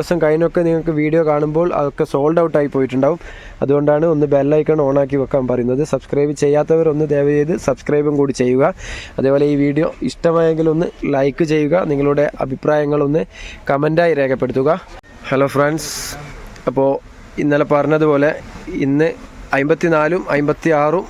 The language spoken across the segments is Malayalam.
ദിവസം കഴിഞ്ഞൊക്കെ നിങ്ങൾക്ക് വീഡിയോ കാണുമ്പോൾ അതൊക്കെ സോൾഡ് ഔട്ട് ആയി പോയിട്ടുണ്ടാവും. അതുകൊണ്ടാണ് ഒന്ന് ബെല്ലൈക്കൺ ഓൺ ആക്കി വെക്കാൻ പറയുന്നത്. സബ്സ്ക്രൈബ് ചെയ്യാത്തവർ ഒന്ന് ദയവ് ചെയ്ത് സബ്സ്ക്രൈബും കൂടി ചെയ്യുക. അതേപോലെ ഈ വീഡിയോ ഇഷ്ടമായെങ്കിൽ ഒന്ന് ലൈക്ക് ചെയ്യുക. നിങ്ങളുടെ അഭിപ്രായങ്ങളൊന്ന് കമന്റായി രേഖപ്പെടുത്തുക. ഹലോ ഫ്രണ്ട്സ് അപ്പോൾ ഇന്നലെ പറഞ്ഞതുപോലെ ഇന്ന് അമ്പത്തിനാലും അമ്പത്തി ആറും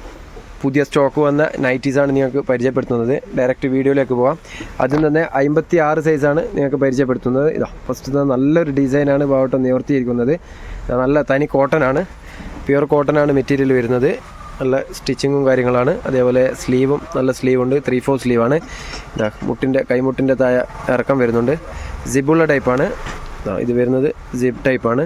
പുതിയ സ്റ്റോക്ക് വന്ന നൈറ്റീസാണ് നിങ്ങൾക്ക് പരിചയപ്പെടുത്തുന്നത്. ഡയറക്റ്റ് വീഡിയോയിലേക്ക് പോവാം. അതിൽ തന്നെ അമ്പത്തി ആറ് സൈസാണ് നിങ്ങൾക്ക് പരിചയപ്പെടുത്തുന്നത്. ഇതാ ഫസ്റ്റ് നല്ലൊരു ഡിസൈനാണ് ഭാഗത്ത് നിവർത്തിയിരിക്കുന്നത്. നല്ല തനി കോട്ടനാണ് കോട്ടൺ ആണ് മെറ്റീരിയൽ വരുന്നത്. നല്ല സ്റ്റിച്ചിങ്ങും കാര്യങ്ങളാണ്. അതേപോലെ സ്ലീവും നല്ല സ്ലീവ് ഉണ്ട്. ത്രീ ഫോർ സ്ലീവാണ് ഇതാ മുട്ടിന്റെ കൈമുട്ടിന്റെ താഴെ ഇറക്കം വരുന്നുണ്ട്. സിബുള്ള ടൈപ്പാണ് ഇത് വരുന്നത് സിബ് ടൈപ്പാണ്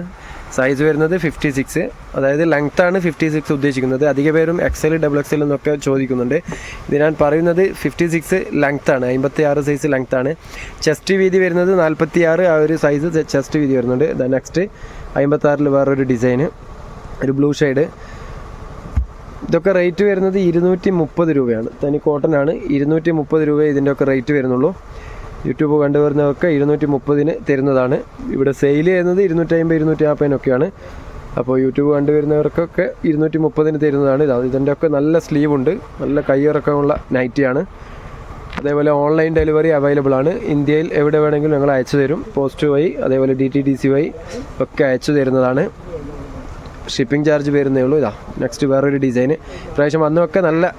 സൈസ് വരുന്നത് ഫിഫ്റ്റി സിക്സ് അതായത് ലെങ്ത് ആണ് ഫിഫ്റ്റി സിക്സ് ഉദ്ദേശിക്കുന്നത്. അധിക പേരും എക്സൽ ഡബിൾ എക്സൽ എന്നൊക്കെ ചോദിക്കുന്നുണ്ട്. ഇത് ഞാൻ പറയുന്നത് ഫിഫ്റ്റി സിക്സ് ലെങ്ത് ആണ്. അമ്പത്തി ആറ് സൈസ് ലെങ്ത് ആണ്. ചെസ്റ്റ് വീതി വരുന്നത് നാൽപ്പത്തി ആറ് ആ ഒരു സൈസ് ചെസ്റ്റ് വീതി വരുന്നുണ്ട്. ദ നെക്സ്റ്റ് അമ്പത്തി ആറിൽ വേറൊരു ഡിസൈന് ഒരു ബ്ലൂ ഷെയ്ഡ് ഇതൊക്കെ റേറ്റ് വരുന്നത് ഇരുന്നൂറ്റി മുപ്പത് രൂപയാണ്. തനി കോട്ടൺ ആണ്. ഇരുന്നൂറ്റി മുപ്പത് രൂപ ഇതിന്റെ ഒക്കെ റേറ്റ് വരുന്നുള്ളൂ. യൂട്യൂബ് കണ്ടുവരുന്നതൊക്കെ ഇരുന്നൂറ്റി മുപ്പതിന് തരുന്നതാണ്. ഇവിടെ സെയിൽ ചെയ്യുന്നത് ഇരുന്നൂറ്റി അമ്പത് ഇരുന്നൂറ്റി നാൽപ്പതിനൊക്കെയാണ് അപ്പോൾ യൂട്യൂബ് കണ്ടുവരുന്നവർക്കൊക്കെ ഇരുന്നൂറ്റി മുപ്പതിന് തരുന്നതാണ്. ഇത് ഇതിന്റെ ഒക്കെ നല്ല സ്ലീവ് ഉണ്ട്. നല്ല കൈയിറക്കമുള്ള നൈറ്റിയാണ് അതേപോലെ ഓൺലൈൻ ഡെലിവറി അവൈലബിൾ ആണ്. ഇന്ത്യയിൽ എവിടെ വേണമെങ്കിലും ഞങ്ങൾ അയച്ചു തരും. പോസ്റ്റ് വഴി അതേപോലെ ഡി ടി ഡി സി വഴി ഒക്കെ അയച്ചു തരുന്നതാണ്. ഷിപ്പിംഗ് ചാർജ് വരുന്നേ ഉള്ളൂ. ഇതാ നെക്സ്റ്റ് വേറൊരു ഡിസൈന് ഇപ്രാവശ്യം വന്നൊക്കെ നല്ല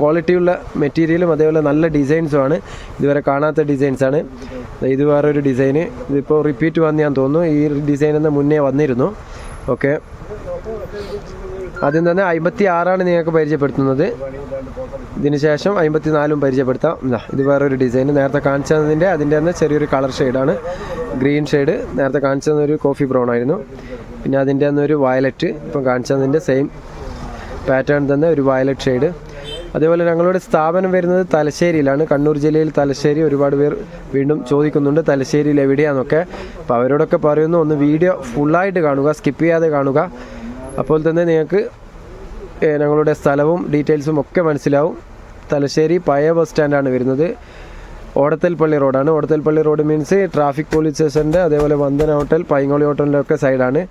ക്വാളിറ്റിയുള്ള മെറ്റീരിയലും അതേപോലെ നല്ല ഡിസൈൻസും ആണ്. ഇതുവരെ കാണാത്ത ഡിസൈൻസാണ് ഇത് വേറൊരു ഡിസൈന് ഇതിപ്പോൾ റിപ്പീറ്റ് വന്ന് ഞാൻ തോന്നുന്നു. ഈ ഡിസൈൻ എന്ന് മുന്നേ വന്നിരുന്നു. ഓക്കെ ആദ്യം തന്നെ അമ്പത്തി ആറാണ് നിങ്ങൾക്ക് പരിചയപ്പെടുത്തുന്നത്. ഇതിന് ശേഷം അമ്പത്തി നാലും പരിചയപ്പെടുത്താം ഇത് വേറൊരു ഡിസൈൻ നേരത്തെ കാണിച്ചതിന്റെ അതിന്റെ തന്നെ ചെറിയൊരു കളർ ഷെയ്ഡാണ് ഗ്രീൻ ഷെയ്ഡ് നേരത്തെ കാണിച്ചതൊരു കോഫി ബ്രൗൺ ആയിരുന്നു. പിന്നെ അതിന്റെ തന്നെ ഒരു വയലറ്റ് ഇപ്പം കാണിച്ചതിന്റെ സെയിം പാറ്റേൺ തന്നെ ഒരു വയലറ്റ് ഷെയ്ഡ് അതേപോലെ ഞങ്ങളുടെ സ്ഥാപനം വരുന്നത് തലശ്ശേരിയിലാണ്. കണ്ണൂർ ജില്ലയിൽ തലശ്ശേരി ഒരുപാട് പേർ വീണ്ടും ചോദിക്കുന്നുണ്ട് തലശ്ശേരിയിൽ എവിടെയാണെന്നൊക്കെ അപ്പോൾ അവരോടൊക്കെ പറയുന്നു ഒന്ന് വീഡിയോ ഫുള്ളായിട്ട് കാണുക സ്കിപ്പ് ചെയ്യാതെ കാണുക. അപ്പോൾ തന്നെ നിങ്ങൾക്ക് ഞങ്ങളുടെ സ്ഥലവും ഡീറ്റെയിൽസും ഒക്കെ മനസ്സിലാവും. തലശ്ശേരി പഴയ ബസ് സ്റ്റാൻഡാണ് വരുന്നത്. ഓടത്തൽപ്പള്ളി റോഡാണ്. Odathalpally road means traffic police സ്റ്റേഷന്റെ അതേപോലെ വന്ദന ഹോട്ടൽ പൈങ്ങോളി ഹോട്ടലിന്റെ ഒക്കെ സൈഡാണ്.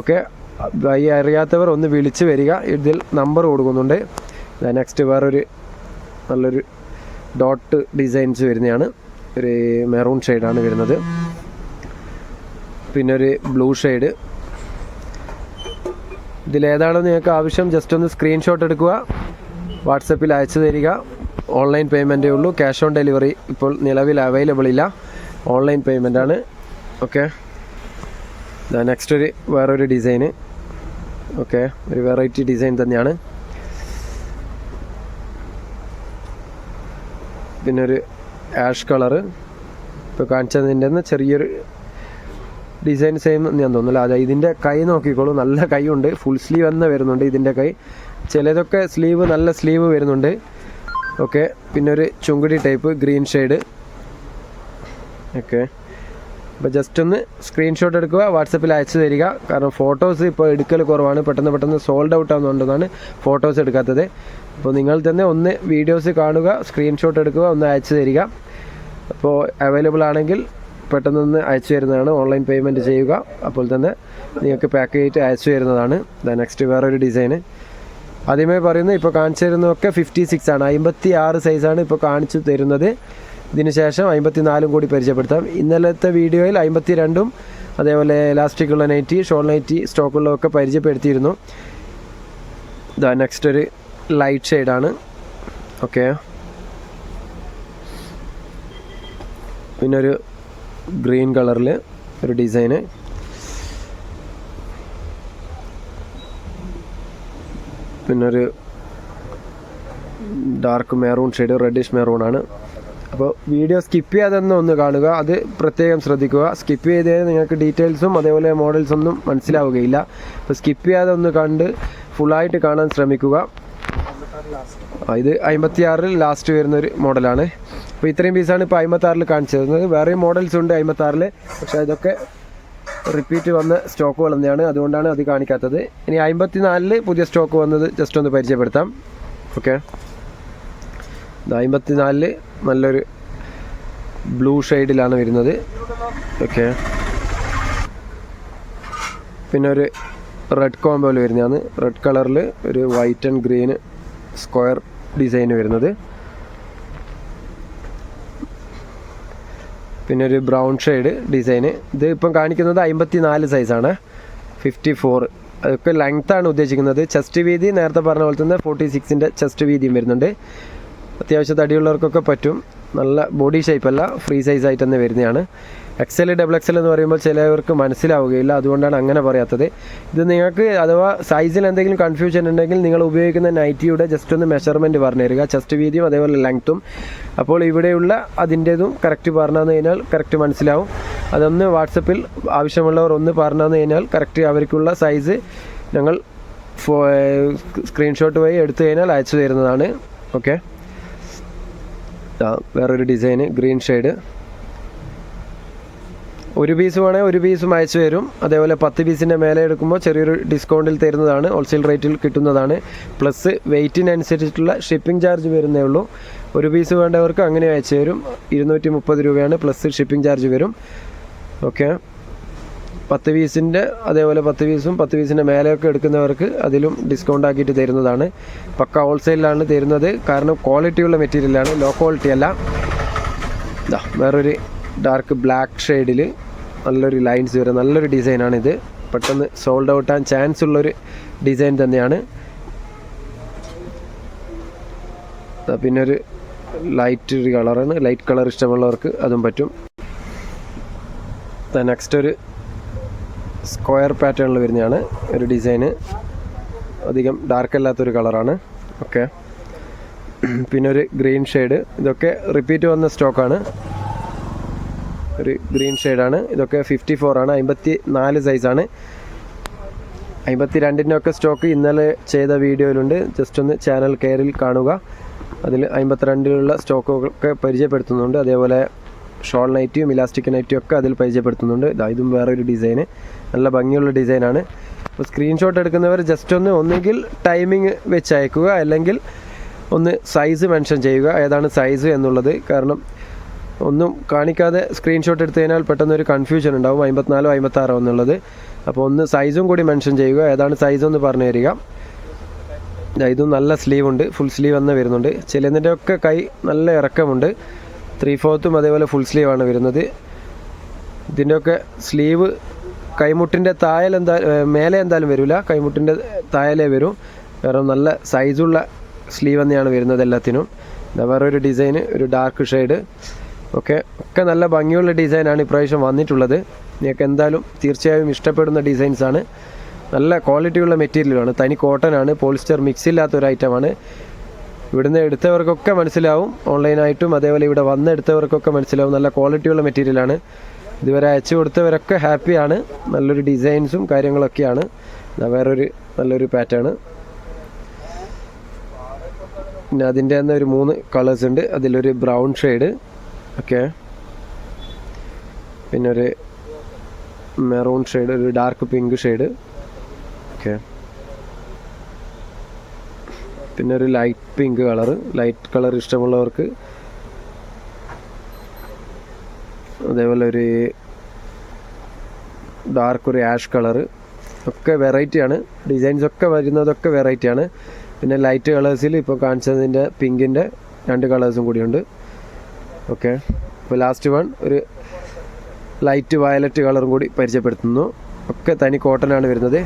ഓക്കെ ഈ അറിയാത്തവർ ഒന്ന് വിളിച്ച് വരിക. ഇതിൽ നമ്പർ കൊടുക്കുന്നുണ്ട്. നെക്സ്റ്റ് വേറൊരു നല്ലൊരു ഡോട്ട് ഡിസൈൻസ് വരുന്നതാണ്. ഒരു മെറൂൺ ഷെയ്ഡാണ് വരുന്നത്. പിന്നെ ഒരു ബ്ലൂ ഷെയ്ഡ് ഇതിലേതാണോ നിങ്ങൾക്ക് ആവശ്യം ജസ്റ്റ് ഒന്ന് സ്ക്രീൻഷോട്ട് എടുക്കുക. വാട്സപ്പിൽ അയച്ചു തരിക. ഓൺലൈൻ പേയ്മെന്റേ ഉള്ളൂ. ക്യാഷ് ഓൺ ഡെലിവറി ഇപ്പോൾ നിലവിൽ അവൈലബിൾ ഇല്ല. ഓൺലൈൻ പേയ്മെന്റ് ആണ്. ഓക്കെ നെക്സ്റ്റ് ഒരു വേറൊരു ഡിസൈന് ഓക്കെ ഒരു വെറൈറ്റി ഡിസൈൻ തന്നെയാണ്. പിന്നെ ഒരു ആഷ് കളറ് ഇപ്പോൾ കാണിച്ചതിന്റെ നിന്ന് ചെറിയൊരു ഡിസൈൻ സെയിം ഞാൻ തോന്നുന്നില്ല അതെ ഇതിന്റെ കൈ നോക്കിക്കോളൂ. നല്ല കൈ ഉണ്ട് ഫുൾ സ്ലീവ് തന്നെ വരുന്നുണ്ട് ഇതിന്റെ കൈ. ചിലതൊക്കെ സ്ലീവ് നല്ല സ്ലീവ് വരുന്നുണ്ട്. ഓക്കെ പിന്നെ ഒരു Chungudi type green shade okay അപ്പോൾ ജസ്റ്റ് ഒന്ന് സ്ക്രീൻഷോട്ട് എടുക്കുക വാട്സപ്പിൽ അയച്ചു തരിക. കാരണം ഫോട്ടോസ് ഇപ്പോൾ എടുക്കൽ കുറവാണ്. പെട്ടെന്ന് പെട്ടെന്ന് സോൾഡ് ഔട്ട് ആവുന്നതുകൊണ്ടാണ് ഫോട്ടോസ് എടുക്കാത്തത്. അപ്പോൾ നിങ്ങൾ തന്നെ ഒന്ന് വീഡിയോസ് കാണുക സ്ക്രീൻഷോട്ട് എടുക്കുക ഒന്ന് അയച്ചു തരിക. അപ്പോൾ അവൈലബിൾ ആണെങ്കിൽ പെട്ടെന്ന് അയച്ചു തരുന്നതാണ്. ഓൺലൈൻ പേയ്മെന്റ് ചെയ്യുക. അപ്പോൾ തന്നെ നിങ്ങൾക്ക് പാക്ക് ചെയ്തിട്ട് അയച്ചു തരുന്നതാണ്. ദ നെക്സ്റ്റ് വേറൊരു ഡിസൈന് ആദ്യമേ പറയുന്നത് ഇപ്പോൾ കാണിച്ചു തരുന്നതൊക്കെ ഫിഫ്റ്റി സിക്സ് ആണ്. അമ്പത്തി ആറ് സൈസാണ് ഇപ്പോൾ കാണിച്ചു തരുന്നത്. ഇതിന് അമ്പത്തിനാലും അമ്പത്തി നാലും കൂടി പരിചയപ്പെടുത്താം. ഇന്നലത്തെ വീഡിയോയിൽ അമ്പത്തി രണ്ടും അതേപോലെ ഇലാസ്റ്റിക്കുള്ള നൈറ്റി ഷോൾ നൈറ്റി സ്റ്റോക്കുള്ളതൊക്കെ പരിചയപ്പെടുത്തിയിരുന്നു. ഇതാ നെക്സ്റ്റ് ഒരു ലൈറ്റ് ഷെയ്ഡാണ് ഓക്കെ പിന്നെ ഒരു ഗ്രീൻ കളറിൽ ഒരു ഡിസൈന് പിന്നൊരു dark maroon shade reddish maroon ആണ്. അപ്പോൾ വീഡിയോ സ്കിപ്പ് ചെയ്യാതെ ഒന്ന് കാണുക. അത് പ്രത്യേകം ശ്രദ്ധിക്കുക. സ്കിപ്പ് ചെയ്ത് നിങ്ങൾക്ക് ഡീറ്റെയിൽസും അതേപോലെ മോഡൽസ് ഒന്നും മനസ്സിലാവുകയില്ല. അപ്പോൾ സ്കിപ്പ് ചെയ്യാതെ ഒന്ന് കണ്ട് ഫുള്ളായിട്ട് കാണാൻ ശ്രമിക്കുക. ഇത് അമ്പത്തി ആറിൽ ലാസ്റ്റ് വരുന്നൊരു മോഡലാണ്. അപ്പോൾ ഇത്രയും പീസാണ് ഇപ്പോൾ അമ്പത്താറിൽ കാണിച്ചു തരുന്നത് വേറെയും മോഡൽസ് ഉണ്ട് അമ്പത്താറിൽ പക്ഷേ ഇതൊക്കെ റിപ്പീറ്റ് വന്ന സ്റ്റോക്കുകൾ തന്നെയാണ് അതുകൊണ്ടാണ് അത് കാണിക്കാത്തത്. ഇനി അമ്പത്തി നാലിൽ പുതിയ സ്റ്റോക്ക് വന്നത് ജസ്റ്റ് ഒന്ന് പരിചയപ്പെടുത്താം. ഓക്കെ. അമ്പത്തി നാലിൽ നല്ലൊരു ബ്ലൂ ഷെയ്ഡിലാണ് വരുന്നത്. ഓക്കെ. പിന്നെ ഒരു റെഡ് കോമ്പോയിൽ വരുന്നതാണ്. റെഡ് കളറിൽ ഒരു white and green square design വരുന്നത്. പിന്നെ ഒരു ബ്രൗൺ ഷെയ്ഡ് ഡിസൈന് ഇത് ഇപ്പം കാണിക്കുന്നത് അമ്പത്തി നാല് സൈസാണ് ഫിഫ്റ്റി ഫോർ അതൊക്കെ ലെങ്ത്താണ് ഉദ്ദേശിക്കുന്നത്. ചെസ്റ്റ് വീതി നേരത്തെ പറഞ്ഞ പോലെ തന്നെ ഫോർട്ടി സിക്സിന്റെ ചെസ്റ്റ് വീതിയും വരുന്നുണ്ട്. അത്യാവശ്യം തടിയുള്ളവർക്കൊക്കെ പറ്റും. നല്ല ബോഡി ഷേപ്പല്ല ഫ്രീ സൈസ് ആയിട്ട് തന്നെ വരുന്നതാണ്. എക്സൽ ഡബിൾ എക്സൽ എന്ന് പറയുമ്പോൾ ചിലവർക്ക് മനസ്സിലാവുകയില്ല അതുകൊണ്ടാണ് അങ്ങനെ പറയാത്തത്. ഇത് നിങ്ങൾക്ക് അഥവാ സൈസിൽ എന്തെങ്കിലും കൺഫ്യൂഷൻ ഉണ്ടെങ്കിൽ നിങ്ങൾ ഉപയോഗിക്കുന്ന നൈറ്റിയുടെ ജസ്റ്റ് ഒന്ന് മെഷർമെന്റ് പറഞ്ഞു തരിക ചെസ്റ്റ് വീതിയും അതേപോലെ ലെങ്ത്തും അപ്പോൾ ഇവിടെയുള്ള അതിന്റേതും കറക്റ്റ് പറഞ്ഞു കഴിഞ്ഞാൽ കറക്റ്റ് മനസ്സിലാവും. അതൊന്ന് വാട്സപ്പിൽ ആവശ്യമുള്ളവർ ഒന്ന് പറഞ്ഞു കഴിഞ്ഞാൽ കറക്റ്റ് അവർക്കുള്ള സൈസ് ഞങ്ങൾ ഫോ സ്ക്രീൻഷോട്ട് വഴി എടുത്തു കഴിഞ്ഞാൽ അയച്ചു തരുന്നതാണ്. ഓക്കെ വേറൊരു ഡിസൈന് ഗ്രീൻ ഷെയ്ഡ് ഒരു പീസ് വേണമെങ്കിൽ ഒരു പീസും അയച്ചു തരും. അതേപോലെ പത്ത് പീസിന്റെ മേലെ എടുക്കുമ്പോൾ ചെറിയൊരു ഡിസ്കൗണ്ടിൽ തരുന്നതാണ്. ഹോൾസെയിൽ റേറ്റിൽ കിട്ടുന്നതാണ്. പ്ലസ് വെയ്റ്റിനനുസരിച്ചിട്ടുള്ള ഷിപ്പിംഗ് ചാർജ് വരുന്നേ ഉള്ളൂ. ഒരു പീസ് വേണ്ടവർക്ക് അങ്ങനെ അയച്ചു തരും. ഇരുന്നൂറ്റി മുപ്പത് രൂപയാണ് പ്ലസ് ഷിപ്പിംഗ് ചാർജ് വരും. ഓക്കെ പത്ത് പീസിന്റെ അതേപോലെ പത്ത് പീസും പത്ത് പീസിന്റെ മേലെയൊക്കെ എടുക്കുന്നവർക്ക് അതിലും ഡിസ്കൗണ്ട് ആക്കിയിട്ട് തരുന്നതാണ്. പക്ക ഹോൾസെയിലാണ് തരുന്നത്. കാരണം ക്വാളിറ്റിയുള്ള മെറ്റീരിയലാണ് ലോ ക്വാളിറ്റി അല്ല. ഇതാ വേറൊരു ഡാർക്ക് ബ്ലാക്ക് ഷെയ്ഡിൽ നല്ലൊരു ലൈൻസ് വരെ നല്ലൊരു ഡിസൈനാണിത് പെട്ടെന്ന് സോൾഡ് ഔട്ട് ആൻ ചാൻസ് ഉള്ളൊരു ഡിസൈൻ തന്നെയാണ്. പിന്നെ ഒരു ലൈറ്റ് ഒരു കളറാണ് ലൈറ്റ് കളർ ഇഷ്ടമുള്ളവർക്ക് അതും പറ്റും. നെക്സ്റ്റ് ഒരു സ്ക്വയർ പാറ്റേണിൽ വരുന്നതാണ് ഒരു ഡിസൈന്. അധികം ഡാർക്ക് അല്ലാത്തൊരു കളറാണ്. ഓക്കെ പിന്നെ ഒരു ഗ്രീൻ ഷെയ്ഡ് ഇതൊക്കെ റിപ്പീറ്റ് വന്ന സ്റ്റോക്കാണ് ഒരു ഗ്രീൻ ഷെയ്ഡാണ് ഇതൊക്കെ ഫിഫ്റ്റി ഫോർ ആണ്. അമ്പത്തി നാല് സൈസാണ് അമ്പത്തി രണ്ടിന്റെ ഒക്കെ സ്റ്റോക്ക് ഇന്നലെ ചെയ്ത വീഡിയോയിലുണ്ട്. ജസ്റ്റ് ഒന്ന് ചാനൽ കെയറിൽ കാണുക. അതിൽ അമ്പത്തിരണ്ടിലുള്ള സ്റ്റോക്കുകളൊക്കെ പരിചയപ്പെടുത്തുന്നുണ്ട്. അതേപോലെ ഷോൾ നൈറ്റിയും ഇലാസ്റ്റിക് നൈറ്റിയും ഒക്കെ അതിൽ പരിചയപ്പെടുത്തുന്നുണ്ട്. ഇതാ വേറെ ഒരു ഡിസൈന്. നല്ല ഭംഗിയുള്ള ഡിസൈനാണ്. അപ്പോൾ സ്ക്രീൻഷോട്ട് എടുക്കുന്നവർ ജസ്റ്റ് ഒന്ന് ഒന്നുകിൽ ടൈമിംഗ് വെച്ച് അയക്കുക അല്ലെങ്കിൽ ഒന്ന് സൈസ് മെൻഷൻ ചെയ്യുക. ഏതാണ് സൈസ് എന്നുള്ളത്. കാരണം ഒന്നും കാണിക്കാതെ സ്ക്രീൻഷോട്ട് എടുത്തു കഴിഞ്ഞാൽ പെട്ടെന്ന് ഒരു കൺഫ്യൂഷൻ ഉണ്ടാവും. അമ്പത്തിനാലോ അമ്പത്താറോ എന്നുള്ളത്. അപ്പോൾ ഒന്ന് സൈസും കൂടി മെൻഷൻ ചെയ്യുക. ഏതാണ് സൈസ് എന്ന് പറഞ്ഞു തരിക. ഇതും നല്ല സ്ലീവ് ഉണ്ട്. ഫുൾ സ്ലീവ് തന്നെ വരുന്നുണ്ട്. ചിലതിന്റെ ഒക്കെ കൈ നല്ല ഇറക്കമുണ്ട്. ത്രീ ഫോർത്തും അതേപോലെ ഫുൾ സ്ലീവ് ആണ് വരുന്നത്. ഇതിന്റെയൊക്കെ സ്ലീവ് കൈമുട്ടിന്റെ തായൽ എന്താ മേലെ എന്തായാലും വരില്ല കൈമുട്ടിന്റെ തായലേ വരും. വേറെ നല്ല സൈസുള്ള സ്ലീവ് തന്നെയാണ് വരുന്നത് എല്ലാത്തിനും. ഇതാ വേറെ ഒരു ഡാർക്ക് ഷെയ്ഡ് ഓക്കെ ഒക്കെ നല്ല ഭംഗിയുള്ള ഡിസൈനാണ് ഇപ്രാവശ്യം വന്നിട്ടുള്ളത്. നിങ്ങൾക്ക് എന്തായാലും തീർച്ചയായും ഇഷ്ടപ്പെടുന്ന ഡിസൈൻസാണ് നല്ല ക്വാളിറ്റിയുള്ള മെറ്റീരിയലാണ് തനി കോട്ടനാണ് പോളിസ്റ്റർ മിക്സ് ഇല്ലാത്ത ഒരു ഐറ്റമാണ് ഇവിടുന്ന് എടുത്തവർക്കൊക്കെ മനസ്സിലാവും. ഓൺലൈനായിട്ടും അതേപോലെ ഇവിടെ വന്ന് എടുത്തവർക്കൊക്കെ മനസ്സിലാവും. നല്ല ക്വാളിറ്റിയുള്ള മെറ്റീരിയലാണ് ഇതുവരെ അയച്ചു കൊടുത്തവരൊക്കെ ഹാപ്പിയാണ് നല്ലൊരു ഡിസൈൻസും കാര്യങ്ങളൊക്കെയാണ്. വേറൊരു നല്ലൊരു പാറ്റേൺ പിന്നെ അതിന്റെ തന്നെ ഒരു മൂന്ന് കളേഴ്സ് ഉണ്ട്. അതിലൊരു ബ്രൗൺ ഷെയ്ഡ് ഓക്കെ പിന്നെ ഒരു മെറൂൺ ഷെയ്ഡ് ഒരു ഡാർക്ക് പിങ്ക് ഷെയ്ഡ് ഓക്കെ പിന്നെ ഒരു light pink colour light colour ഇഷ്ടമുള്ളവർക്ക് അതേപോലെ ഒരു ഡാർക്ക് ഒരു ആഷ് കളർ ഒക്കെ വെറൈറ്റിയാണ് ഡിസൈൻസ് ഒക്കെ വരുന്നതൊക്കെ വെറൈറ്റിയാണ് പിന്നെ ലൈറ്റ് കളേഴ്സിൽ ഇപ്പോൾ കാണിച്ചതിന്റെ പിങ്കിന്റെ രണ്ട് കളേഴ്സും കൂടിയുണ്ട്. ഓക്കെ ഇപ്പോൾ ലാസ്റ്റ് വൺ ഒരു ലൈറ്റ് വയലറ്റ് കളറും കൂടി പരിചയപ്പെടുത്തുന്നു. ഒക്കെ തനി കോട്ടനാണ് വരുന്നത്.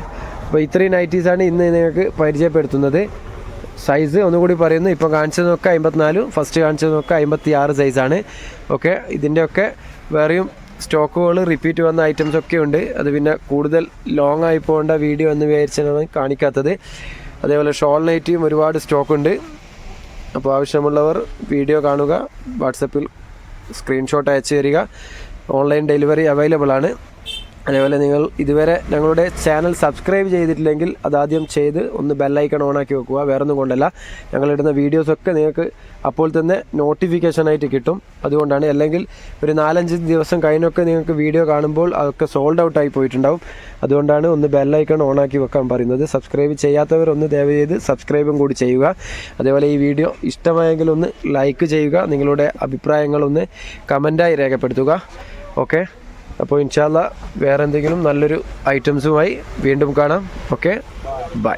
അപ്പോൾ ഇത്രയും നൈറ്റീസാണ് ഇന്ന് നിങ്ങൾക്ക് പരിചയപ്പെടുത്തുന്നത്. സൈസ് ഒന്നുകൂടി പറയുന്നു. ഇപ്പോൾ കാണിച്ചതൊക്കെ അമ്പത്തിനാല് ഫസ്റ്റ് കാണിച്ചതൊക്കെ അമ്പത്തി ആറ് സൈസാണ് ഓക്കെ ഇതിന്റെയൊക്കെ വേറെയും സ്റ്റോക്കുകൾ റിപ്പീറ്റ് വന്ന ഐറ്റംസ് ഒക്കെ ഉണ്ട്. അത് പിന്നെ കൂടുതൽ ലോങ് ആയി പോകേണ്ട വീഡിയോ എന്ന് വിചാരിച്ചാണ് കാണിക്കാത്തത്. അതേപോലെ ഷോൾ നൈറ്റിയും ഒരുപാട് സ്റ്റോക്ക് ഉണ്ട്. അപ്പോൾ ആവശ്യമുള്ളവർ വീഡിയോ കാണുക വാട്സപ്പിൽ സ്ക്രീൻഷോട്ട് അയച്ചു തരിക. ഓൺലൈൻ ഡെലിവറി അവൈലബിൾ ആണ്. അതേപോലെ നിങ്ങൾ ഇതുവരെ ഞങ്ങളുടെ ചാനൽ സബ്സ്ക്രൈബ് ചെയ്തിട്ടില്ലെങ്കിൽ അതാദ്യം ചെയ്ത് ഒന്ന് ബെല്ലൈക്കൺ ഓണാക്കി വെക്കുക. വേറെ ഒന്നും കൊണ്ടല്ല. ഞങ്ങളിടുന്ന വീഡിയോസൊക്കെ നിങ്ങൾക്ക് അപ്പോൾ തന്നെ നോട്ടിഫിക്കേഷനായിട്ട് കിട്ടും. അതുകൊണ്ടാണ് അല്ലെങ്കിൽ ഒരു നാലഞ്ച് ദിവസം കഴിഞ്ഞൊക്കെ നിങ്ങൾക്ക് വീഡിയോ കാണുമ്പോൾ അതൊക്കെ സോൾഡ് ആയി പോയിട്ടുണ്ടാവും. അതുകൊണ്ടാണ് ഒന്ന് ബെല്ലൈക്കൺ ഓണാക്കി വെക്കാൻ പറയുന്നത്. സബ്സ്ക്രൈബ് ചെയ്യാത്തവർ ഒന്ന് ദയവ് ചെയ്ത് സബ്സ്ക്രൈബും കൂടി ചെയ്യുക. അതേപോലെ ഈ വീഡിയോ ഇഷ്ടമായെങ്കിൽ ഒന്ന് ലൈക്ക് ചെയ്യുക. നിങ്ങളുടെ അഭിപ്രായങ്ങളൊന്ന് കമന്റായി രേഖപ്പെടുത്തുക. ഓക്കെ അപ്പോൾ ഇൻഷാല്ല വേറെ എന്തെങ്കിലും നല്ലൊരു ഐറ്റംസുമായി വീണ്ടും കാണാം. ഓക്കെ? ബൈ.